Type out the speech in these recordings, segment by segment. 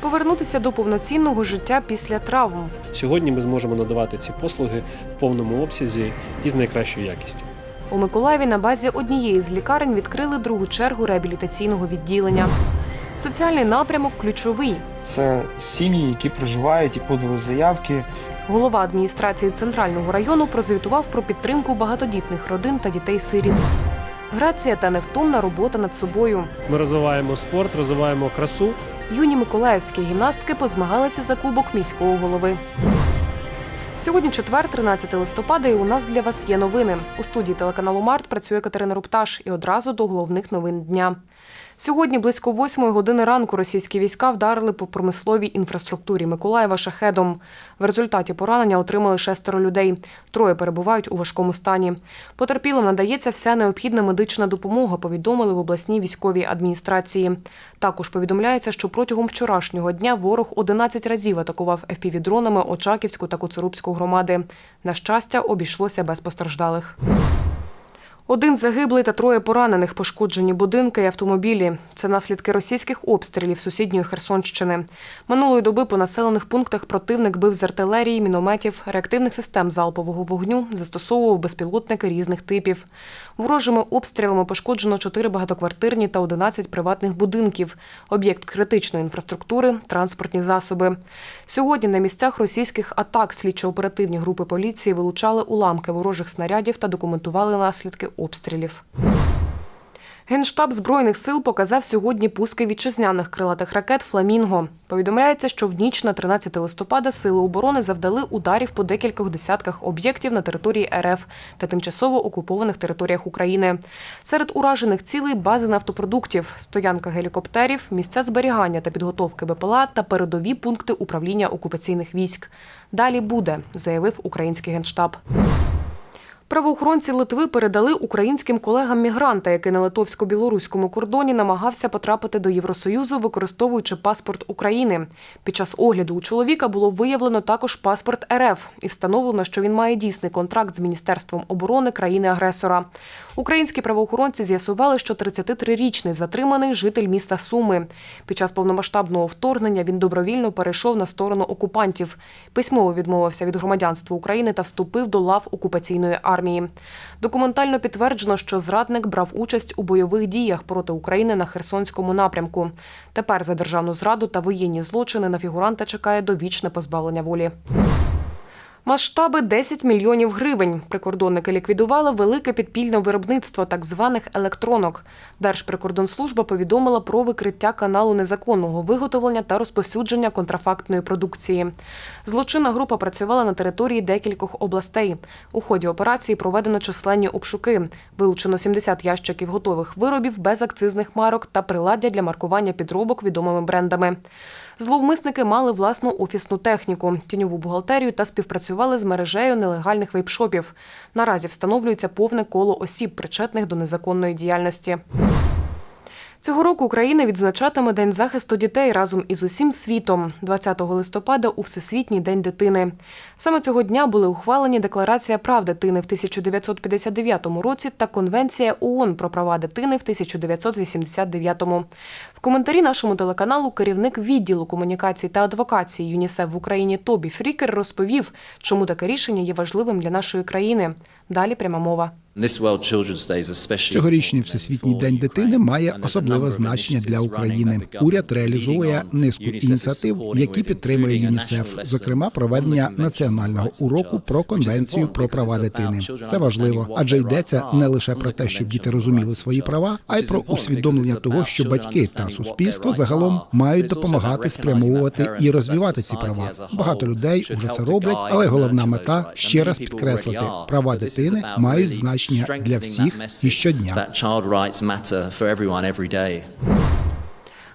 повернутися до повноцінного життя після травм. Сьогодні ми зможемо надавати ці послуги в повному обсязі і з найкращою якістю. У Миколаєві на базі однієї з лікарень відкрили другу чергу реабілітаційного відділення. Соціальний напрямок ключовий. Це сім'ї, які проживають і подали заявки. Голова адміністрації центрального району прозвітував про підтримку багатодітних родин та дітей-сиріт. Грація та невтомна робота над собою. Ми розвиваємо спорт, розвиваємо красу. Юні миколаївські гімнастки позмагалися за кубок міського голови. Сьогодні четвер, 13 листопада, і у нас для вас є новини. У студії телеканалу Март працює Катерина Рупташ і одразу до головних новин дня. Сьогодні близько восьмої години ранку російські війська вдарили по промисловій інфраструктурі Миколаєва шахедом. В результаті поранення отримали шестеро людей. Троє перебувають у важкому стані. Потерпілим надається вся необхідна медична допомога. Повідомили в обласній військовій адміністрації. Також повідомляється, що протягом вчорашнього дня ворог 11 разів атакував ФПВ-дронами Очаківську та Коцурубську громади. На щастя, обійшлося без постраждалих. Один загиблий та троє поранених, пошкоджені будинки і автомобілі. Це наслідки російських обстрілів сусідньої Херсонщини. Минулої доби по населених пунктах противник бив з артилерії, мінометів, реактивних систем залпового вогню, застосовував безпілотники різних типів. Ворожими обстрілами пошкоджено 4 багатоквартирні та 11 приватних будинків, об'єкт критичної інфраструктури, транспортні засоби. Сьогодні на місцях російських атак слідчо-оперативні групи поліції вилучали уламки ворожих снарядів та документували наслідки обстрілів. Генштаб збройних сил показав сьогодні пуски вітчизняних крилатих ракет Фламінго. Повідомляється, що в ніч на 13 листопада сили оборони завдали ударів по декількох десятках об'єктів на території РФ та тимчасово окупованих територіях України. Серед уражених цілей бази нафтопродуктів, стоянка гелікоптерів, місця зберігання та підготовки БПЛА та передові пункти управління окупаційних військ. Далі буде, заявив український генштаб. Правоохоронці Литви передали українським колегам мігранта, який на литовсько-білоруському кордоні намагався потрапити до Євросоюзу, використовуючи паспорт України. Під час огляду у чоловіка було виявлено також паспорт РФ і встановлено, що він має дійсний контракт з Міністерством оборони країни-агресора. Українські правоохоронці з'ясували, що 33-річний затриманий житель міста Суми. Під час повномасштабного вторгнення він добровільно перейшов на сторону окупантів. Письмово відмовився від громадянства України та вступив до лав окупаційної армії. Документально підтверджено, що зрадник брав участь у бойових діях проти України на Херсонському напрямку. Тепер за державну зраду та воєнні злочини на фігуранта чекає довічне позбавлення волі. Масштаби 10 мільйонів гривень. Прикордонники ліквідували велике підпільне виробництво так званих електронок. Держприкордонслужба повідомила про викриття каналу незаконного виготовлення та розповсюдження контрафактної продукції. Злочинна група працювала на території декількох областей. У ході операції проведено численні обшуки. Вилучено 70 ящиків готових виробів без акцизних марок та приладдя для маркування підробок відомими брендами. Зловмисники мали власну офісну техніку, тіньову бухгалтерію та співпрацювали з мережею нелегальних вейпшопів. Наразі встановлюється повне коло осіб, причетних до незаконної діяльності. Цього року Україна відзначатиме День захисту дітей разом із усім світом 20 листопада у Всесвітній день дитини. Саме цього дня були ухвалені Декларація прав дитини в 1959 році та Конвенція ООН про права дитини в 1989. В коментарі нашому телеканалу керівник відділу комунікацій та адвокації ЮНІСЕФ в Україні Тобі Фрікер розповів, чому таке рішення є важливим для нашої країни. Далі пряма мова. Цьогорічний всесвітній день дитини має особливе значення для України. Уряд реалізує низку ініціатив, які підтримує ЮНІСЕФ, зокрема проведення національного уроку про конвенцію про права дитини. Це важливо, адже йдеться не лише про те, щоб діти розуміли свої права, а й про усвідомлення того, що батьки та суспільство загалом мають допомагати спрямовувати і розвивати ці права. Багато людей уже це роблять, але головна мета ще раз підкреслити права дитини мають значення для всіх і щодня.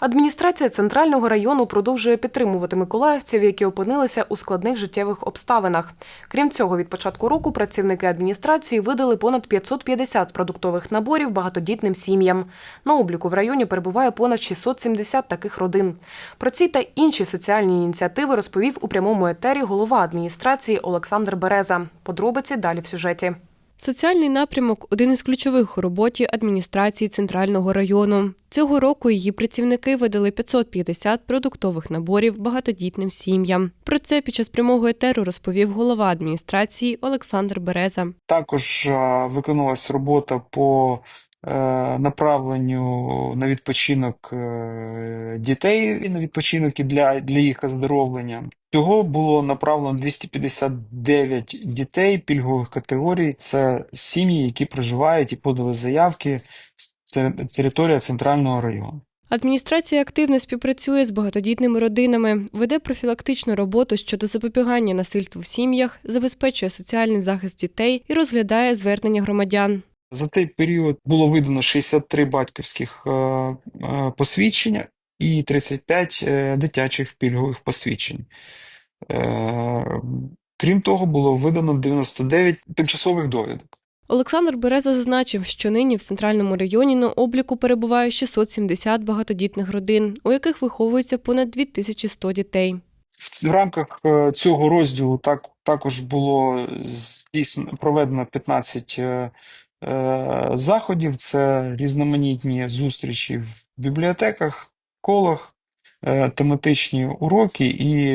Адміністрація центрального району продовжує підтримувати миколаївців, які опинилися у складних життєвих обставинах. Крім цього, від початку року працівники адміністрації видали понад 550 продуктових наборів багатодітним сім'ям. На обліку в районі перебуває понад 670 таких родин. Про ці та інші соціальні ініціативи розповів у прямому етері голова адміністрації Олександр Береза. Подробиці далі в сюжеті. Соціальний напрямок один із ключових у роботі адміністрації центрального району. Цього року її працівники видали 550 продуктових наборів багатодітним сім'ям. Про це під час прямого етеру розповів голова адміністрації Олександр Береза. Також е, виконувалась робота по е, направленню на відпочинок е, дітей і на відпочинок і для, для їх оздоровлення. Всього було направлено 259 дітей пільгових категорій. Це сім'ї, які проживають і подали заявки. Це територія центрального району. Адміністрація активно співпрацює з багатодітними родинами, веде профілактичну роботу щодо запобігання насильству в сім'ях, забезпечує соціальний захист дітей і розглядає звернення громадян. За той період було видано 63 батьківських е, е, посвідчення і 35 е, дитячих пільгових посвідчень. Е, Крім того, було видано 99 тимчасових довідок. Олександр Береза зазначив, що нині в центральному районі на обліку перебуває 670 багатодітних родин, у яких виховується понад 2100 дітей. В рамках е, цього розділу так, також було проведено 15 е, е, заходів. Це різноманітні зустрічі в бібліотеках, колах, е, тематичні уроки і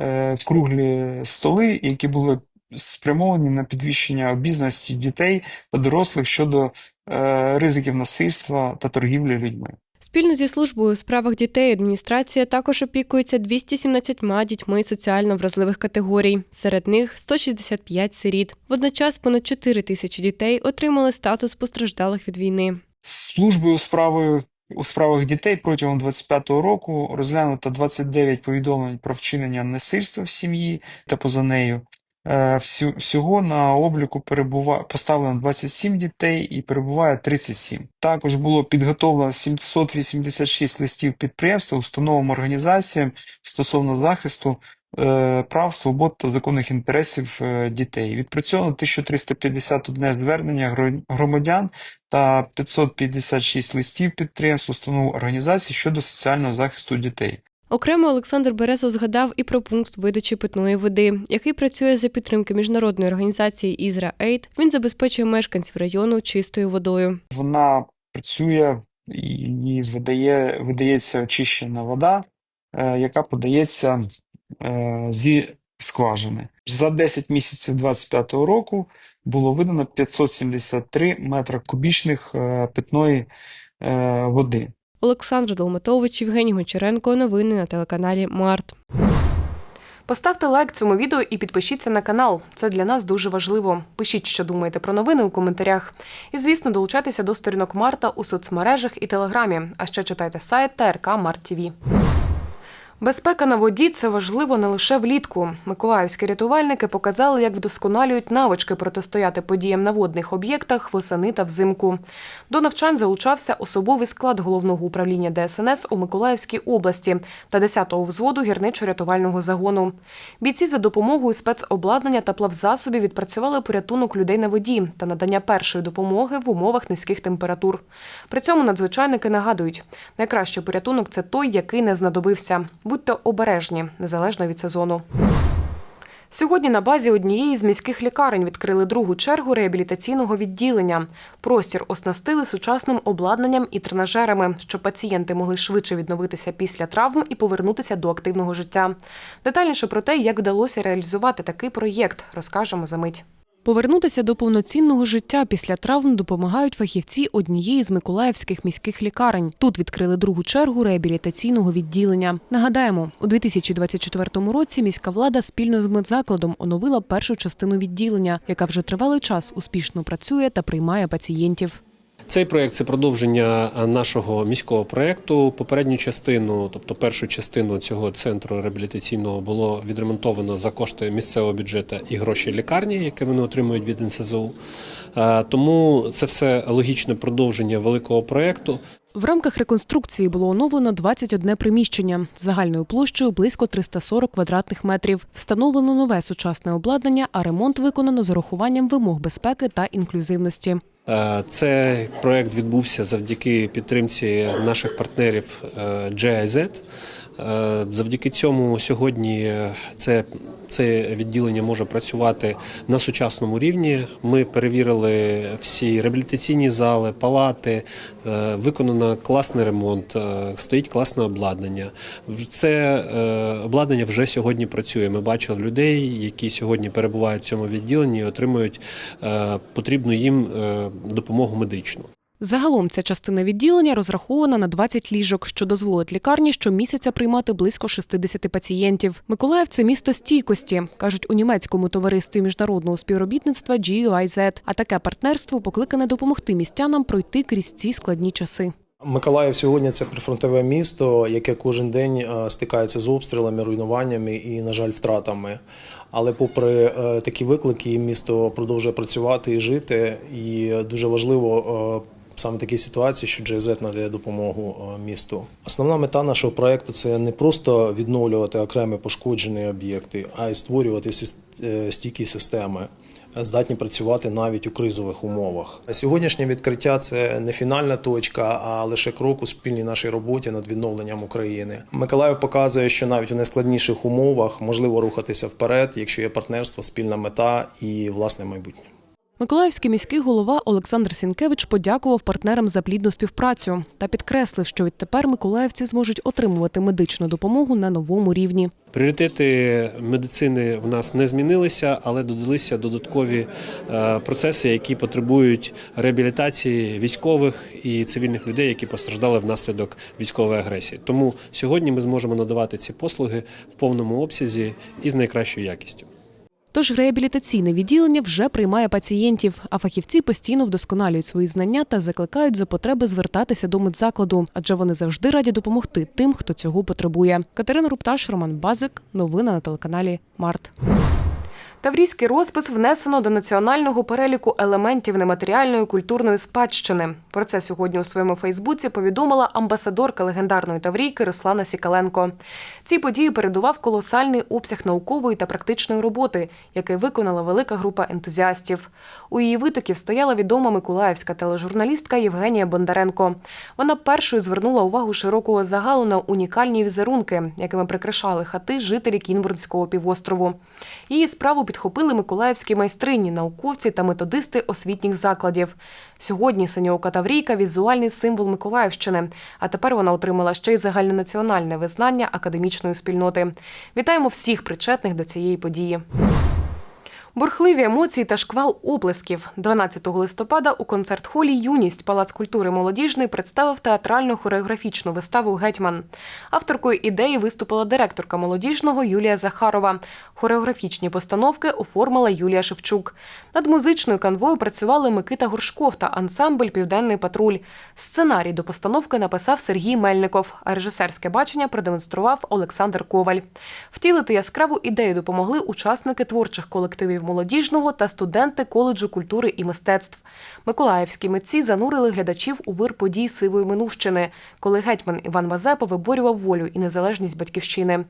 е, круглі столи, які були спрямовані на підвищення обізнаності дітей та дорослих щодо е, ризиків насильства та торгівлі людьми. Спільно зі службою у справах дітей адміністрація також опікується 217 дітьми соціально вразливих категорій. Серед них 165 сиріт. Водночас понад 4 тисячі дітей отримали статус постраждалих від війни. Службою у справи у справах дітей протягом 25-го року розглянуто 29 повідомлень про вчинення насильства в сім'ї та поза нею. Е, Всього на обліку перебува... поставлено 27 дітей і перебуває 37. Також було підготовлено 786 листів підприємств, установам, організаціям стосовно захисту прав, свобод та законних інтересів е, дітей. Відпрацьовано 1351 звернення гро- громадян та 556 листів підприємств, установ організацій щодо соціального захисту дітей. Окремо Олександр Береза згадав і про пункт видачі питної води, який працює за підтримки міжнародної організації Ізра Ейд. Він забезпечує мешканців району чистою водою. Вона працює і видає, видається очищена вода, е, яка подається е, зі скважини. За 10 місяців 2025 року було видано 573 метра кубічних е, питної е, води. Олександр Долматович, Євгеній Гончаренко. Новини на телеканалі Март. Поставте лайк цьому відео і підпишіться на канал. Це для нас дуже важливо. Пишіть, що думаєте про новини у коментарях. І, звісно, долучайтеся до сторінок Марта у соцмережах і телеграмі. А ще читайте сайт ТРК Март ТВ. Безпека на воді це важливо не лише влітку. Миколаївські рятувальники показали, як вдосконалюють навички протистояти подіям на водних об'єктах восени та взимку. До навчань залучався особовий склад головного управління ДСНС у Миколаївській області та 10-го взводу гірничо-рятувального загону. Бійці за допомогою спецобладнання та плавзасобів відпрацювали порятунок людей на воді та надання першої допомоги в умовах низьких температур. При цьому надзвичайники нагадують, найкращий порятунок це той, який не знадобився. Будьте обережні, незалежно від сезону. Сьогодні на базі однієї з міських лікарень відкрили другу чергу реабілітаційного відділення. Простір оснастили сучасним обладнанням і тренажерами, щоб пацієнти могли швидше відновитися після травм і повернутися до активного життя. Детальніше про те, як вдалося реалізувати такий проєкт, розкажемо за мить. Повернутися до повноцінного життя після травм допомагають фахівці однієї з миколаївських міських лікарень. Тут відкрили другу чергу реабілітаційного відділення. Нагадаємо, у 2024 році міська влада спільно з медзакладом оновила першу частину відділення, яка вже тривалий час успішно працює та приймає пацієнтів. Цей проект це продовження е, нашого міського проекту. Попередню частину, тобто першу частину цього центру реабілітаційного, було відремонтовано за кошти місцевого бюджету і гроші лікарні, які вони отримують від НСЗУ. Е, Тому це все логічне продовження великого проекту. В рамках реконструкції було оновлено 21 приміщення загальною площею близько 340 квадратних метрів. Встановлено нове сучасне обладнання, а ремонт виконано з урахуванням вимог безпеки та інклюзивності. Е, Цей проект відбувся завдяки підтримці наших партнерів е, GIZ. Е, Завдяки цьому сьогодні це, це відділення може працювати на сучасному рівні. Ми перевірили всі реабілітаційні зали, палати, е, виконано класний ремонт, е, стоїть класне обладнання. Це обладнання вже сьогодні працює. Ми бачили людей, які сьогодні перебувають в цьому відділенні і отримують потрібну їм допомогу медичну. Загалом ця частина відділення розрахована на 20 ліжок, що дозволить лікарні щомісяця приймати близько 60 пацієнтів. Миколаїв це місто стійкості, кажуть у німецькому товаристві міжнародного співробітництва GUIZ. А таке партнерство покликане допомогти містянам пройти крізь ці складні часи. Миколаїв сьогодні це прифронтове місто, яке кожен день е, стикається з обстрілами, руйнуваннями і, на жаль, втратами. Але попри е, такі виклики, місто продовжує працювати і жити. І дуже важливо е, саме такій ситуації, що GIZ надає допомогу е, місту. Основна мета нашого проекту це не просто відновлювати окремі пошкоджені об'єкти, а й створювати е, стійкі системи здатні працювати навіть у кризових умовах. Сьогоднішнє відкриття це не фінальна точка, а лише крок у спільній нашій роботі над відновленням України. Миколаїв показує, що навіть у найскладніших умовах можливо рухатися вперед, якщо є партнерство, спільна мета і власне майбутнє. Миколаївський міський голова Олександр Сінкевич подякував партнерам за плідну співпрацю та підкреслив, що відтепер миколаївці зможуть отримувати медичну допомогу на новому рівні. Пріоритети медицини в нас не змінилися, але додалися додаткові е, процеси, які потребують реабілітації військових і цивільних людей, які постраждали внаслідок військової агресії. Тому сьогодні ми зможемо надавати ці послуги в повному обсязі і з найкращою якістю. Тож реабілітаційне відділення вже приймає пацієнтів, а фахівці постійно вдосконалюють свої знання та закликають за потреби звертатися до медзакладу, адже вони завжди раді допомогти тим, хто цього потребує. Катерина Рупташ, Роман Базик. Новини на телеканалі Март. Таврійський розпис внесено до національного переліку елементів нематеріальної культурної спадщини. Про це сьогодні у своєму Фейсбуці повідомила амбасадорка легендарної Таврійки Руслана Сікаленко. Цій події передував колосальний обсяг наукової та практичної роботи, який виконала велика група ентузіастів. У її витоків стояла відома миколаївська тележурналістка Євгенія Бондаренко. Вона першою звернула увагу широкого загалу на унікальні візерунки, якими прикрашали хати жителі Кінбурнського півострову. Її справу підхопили миколаївські майстрині, науковці та методисти освітніх закладів. Сьогодні синьоука Таврійка – візуальний символ Миколаївщини, а тепер вона отримала ще й загальнонаціональне визнання академічної спільноти. Вітаємо всіх причетних до цієї події. Бурхливі емоції та шквал оплесків. 12 листопада у концерт-холі Юність Палац культури молодіжний представив театрально-хореографічну виставу Гетьман. Авторкою ідеї виступила директорка молодіжного Юлія Захарова. Хореографічні постановки оформила Юлія Шевчук. Над музичною канвою працювали Микита Горшков та ансамбль Південний патруль. Сценарій до постановки написав Сергій Мельников, а режисерське бачення продемонстрував Олександр Коваль. Втілити яскраву ідею допомогли учасники творчих колективів молодіжного та студенти коледжу культури і мистецтв. Миколаївські митці занурили глядачів у вир подій сивої минувщини, коли гетьман Іван Мазепа виборював волю і незалежність батьківщини.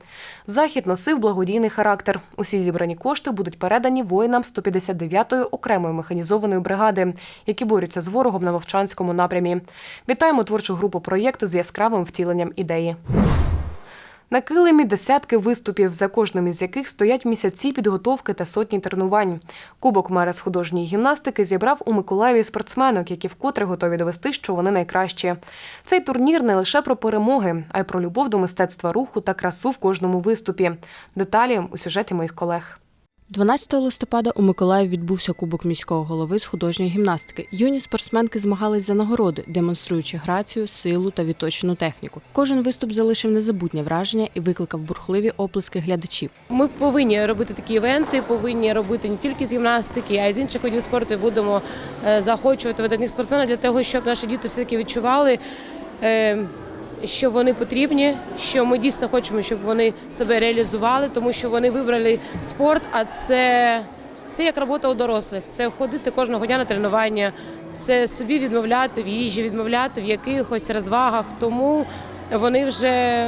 Захід носив благодійний характер. Усі зібрані кошти будуть передані воїнам 159-ї окремої механізованої бригади, які борються з ворогом на Вовчанському напрямі. Вітаємо творчу групу проєкту з яскравим втіленням ідеї. На килимі десятки виступів, за кожним із яких стоять місяці підготовки та сотні тренувань. Кубок мера з художньої гімнастики зібрав у Миколаєві спортсменок, які вкотре готові довести, що вони найкращі. Цей турнір не лише про перемоги, а й про любов до мистецтва руху та красу в кожному виступі. Деталі у сюжеті моїх колег. 12 листопада у Миколаїв відбувся Кубок міського голови з художньої гімнастики. Юні спортсменки змагались за нагороди, демонструючи грацію, силу та відточену техніку. Кожен виступ залишив незабутнє враження і викликав бурхливі оплески глядачів. Ми повинні робити такі івенти, повинні робити не тільки з гімнастики, а й з інших видів спорту. Будемо е, заохочувати видатних спортсменів для того, щоб наші діти все таки відчували. Що вони потрібні, що ми дійсно хочемо, щоб вони себе реалізували, тому що вони вибрали спорт. А це, це як робота у дорослих. Це ходити кожного дня на тренування, це собі відмовляти в їжі, відмовляти в якихось розвагах. Тому вони вже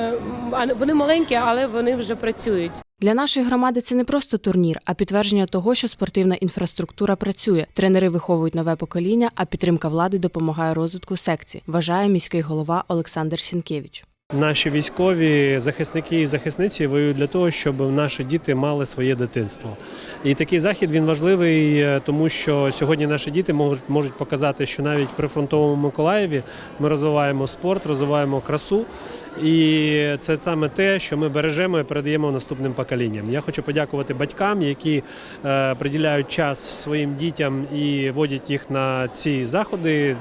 вони маленькі, але вони вже працюють. Для нашої громади це не просто турнір, а підтвердження того, що спортивна інфраструктура працює. Тренери виховують нове покоління, а підтримка влади допомагає розвитку секції, вважає міський голова Олександр Сінкевич. Наші військові захисники і захисниці воюють для того, щоб наші діти мали своє дитинство. І такий захід він важливий, е, тому що сьогодні наші діти можуть, можуть показати, що навіть в прифронтовому Миколаєві ми розвиваємо спорт, розвиваємо красу. І це саме те, що ми бережемо і передаємо наступним поколінням. Я хочу подякувати батькам, які е, приділяють час своїм дітям і водять їх на ці заходи,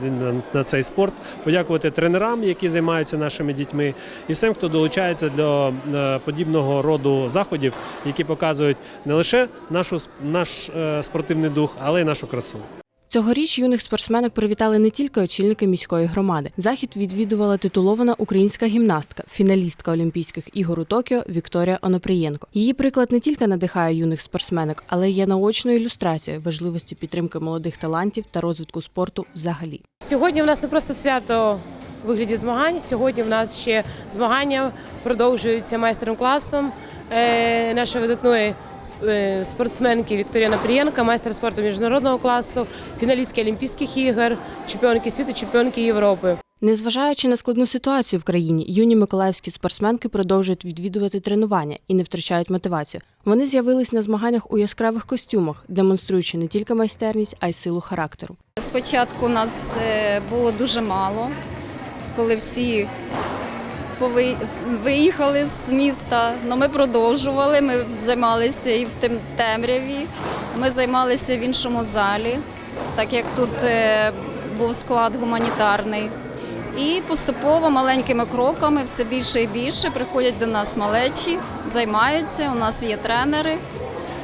на цей спорт. Подякувати тренерам, які займаються нашими дітьми, і всім, хто долучається до е, подібного роду заходів, які показують не лише нашу наш е, спортивний дух, але й нашу красу. Цьогоріч юних спортсменок привітали не тільки очільники міської громади. Захід відвідувала титулована українська гімнастка, фіналістка Олімпійських ігор у Токіо Вікторія Онопрієнко. Її приклад не тільки надихає юних спортсменок, але є наочною ілюстрацією важливості підтримки молодих талантів та розвитку спорту взагалі. Сьогодні в нас не просто свято у вигляді змагань. Сьогодні в нас ще змагання продовжуються майстером класом е, нашої видатної е, спортсменки Вікторія Напрієнка, майстер спорту міжнародного класу, фіналістки Олімпійських ігор, чемпіонки світу, чемпіонки Європи. Незважаючи на складну ситуацію в країні, юні миколаївські спортсменки продовжують відвідувати тренування і не втрачають мотивацію. Вони з'явились на змаганнях у яскравих костюмах, демонструючи не тільки майстерність, а й силу характеру. Спочатку нас е, було дуже мало, коли всі виїхали з міста. але ми продовжували. Ми займалися і в тем- темряві. Ми займалися в іншому залі, так як тут е, був склад гуманітарний. І поступово маленькими кроками все більше і більше приходять до нас малечі, займаються. У нас є тренери.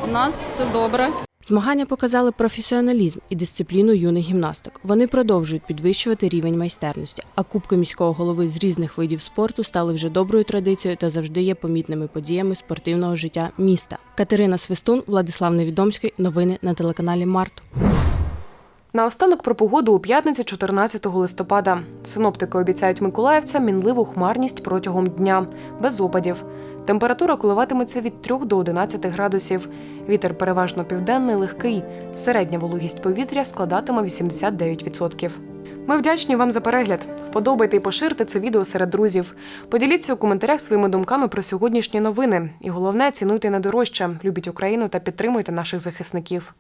У нас все добре. Змагання показали професіоналізм і дисципліну юних гімнасток. Вони продовжують підвищувати рівень майстерності. А кубки міського голови з різних видів спорту стали вже доброю традицією та завжди є помітними подіями спортивного життя міста. Катерина Свистун, Владислав Невідомський. Новини на телеканалі Март. Наостанок про погоду у п'ятницю 14 листопада. Синоптики обіцяють миколаївцям мінливу хмарність протягом дня, без опадів. Температура коливатиметься від 3 до 11 градусів. Вітер переважно південний, легкий. Середня вологість повітря складатиме 89%. Ми вдячні вам за перегляд. Вподобайте і поширте це відео серед друзів. Поділіться у коментарях своїми думками про сьогоднішні новини. І головне, цінуйте найдорожче, любіть Україну та підтримуйте наших захисників.